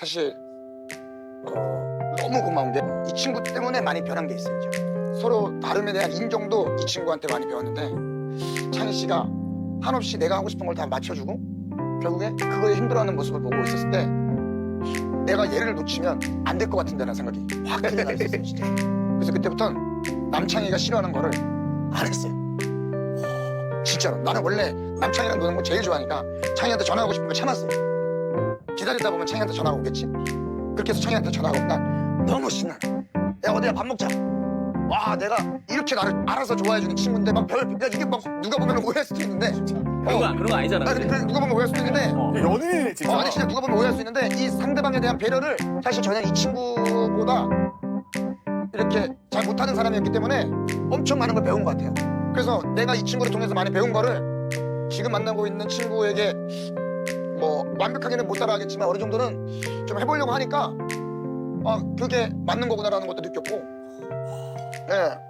사실 어, 너무 고마운 게 이 친구 때문에 많이 변한 게 있어요. 이제. 서로 나름에 대한 인정도 이 친구한테 많이 배웠는데 창희 씨가 한없이 내가 하고 싶은 걸 다 맞춰주고 결국에 그거에 힘들어하는 모습을 보고 있었을 때 내가 얘를 놓치면 안 될 것 같은데라는 생각이 확 들게 나 있었어요. 진짜. 그래서 그때부터는 남창희가 싫어하는 거를 안 했어요. 진짜로 나는 원래 남창이랑 노는 거 제일 좋아하니까 창희한테 전화하고 싶은 거 참았어. 기다리다 보면 창희한테 전화가 오겠지. 그렇게 해서 창희한테 전화가 오면 너무 신나. 야 어디야 밥 먹자. 와 내가 이렇게 나를 알아서 좋아해주는 친구인데 막별 야, 이게 막 누가 보면 오해할 수도 있는데. 그런 거, 그런 거 아니잖아. 나 근데 누가 보면 오해할 수도 있는데. 어. 연예인이네 진짜. 어, 아니 진짜 누가 보면 오해할 수 있는데 이 상대방에 대한 배려를 사실 저는 이 친구보다 이렇게 잘 못하는 사람이었기 때문에 엄청 많은 걸 배운 것 같아요. 그래서 내가 이 친구를 통해서 많이 배운 거를 지금 만나고 있는 친구에게 뭐 완벽하게는 못 따라하겠지만 어느 정도는 좀 해보려고 하니까 아 그게 맞는 거구나라는 것도 느꼈고. 예